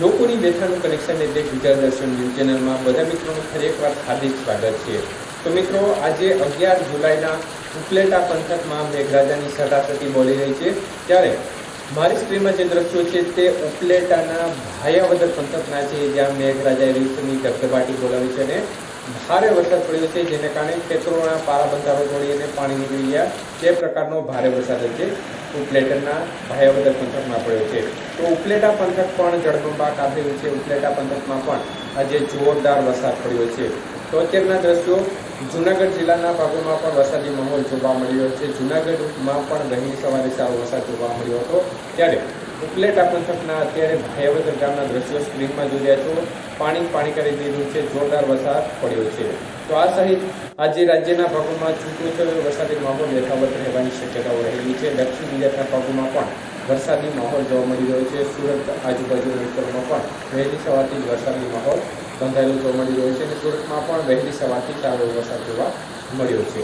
લોકોની વ્યથાનું કનેક્શન એટલે ગુજરાત દર્શન ન્યૂઝ ચેનલમાં. બધા મિત્રોનું ફરી એકવાર હાર્દિક સ્વાગત છે. તો મિત્રો, આજે અગિયાર જુલાઈના ઉપલેટા પંથકમાં મેઘરાજાની સટાસટી બોલી રહી છે. ત્યારે મારી સ્ક્રીનમાં જે દ્રશ્યો છે તે ઉપલેટાના ભાયાવદર પંથકના છે, જ્યાં મેઘરાજાએ રીતની ધબધબાટી બોલાવી છે અને ભારે વરસાદ પડ્યો છે, જેને કારણે ખેતરોના પારા બંધારો તોડી અને પાણી નીકળી ગયા. તે પ્રકારનો ભારે વરસાદ છે. ઉપલેટાના ભાયાવદર પંથકમાં પડ્યો છે. તો ઉપલેટા પંથક પણ જળબંબા કાપેલું છે ઉપલેટા પંથકમાં પણ આજે જોરદાર વરસાદ પડ્યો છે. તો અત્યારના દ્રશ્યો, જુનાગઢ જિલ્લાના ભાગોમાં પણ વરસાદી માહોલ જોવા મળ્યો છે. જુનાગઢમાં પણ વહેલી સવારે સારો વરસાદ જોવા મળ્યો હતો. ત્યારે ઉપલેટા પંથકના અત્યારે ભાયાવદર ગામના દ્રશ્યો સ્ક્રીનમાં જોઈ રહ્યા છો. પાણી પાણી કરી દીધું છે. જોરદાર વરસાદ પડ્યો છે. તો આ સહિત આજે રાજ્યના ભાગોમાં છૂટો વરસાદી માહોલ યથાવત રહેવાની શક્યતાઓ રહેલી છે. દક્ષિણ ગુજરાતના ભાગોમાં પણ વરસાદી માહોલ જોવા મળી રહ્યો છે. સુરત આજુબાજુના વિસ્તારોમાં પણ વહેલી સવારથી જ વરસાદી માહોલ બંધાયેલો જોવા મળી રહ્યો છે અને સુરતમાં પણ વહેલી સવારથી સારો વરસાદ જોવા મળ્યો છે.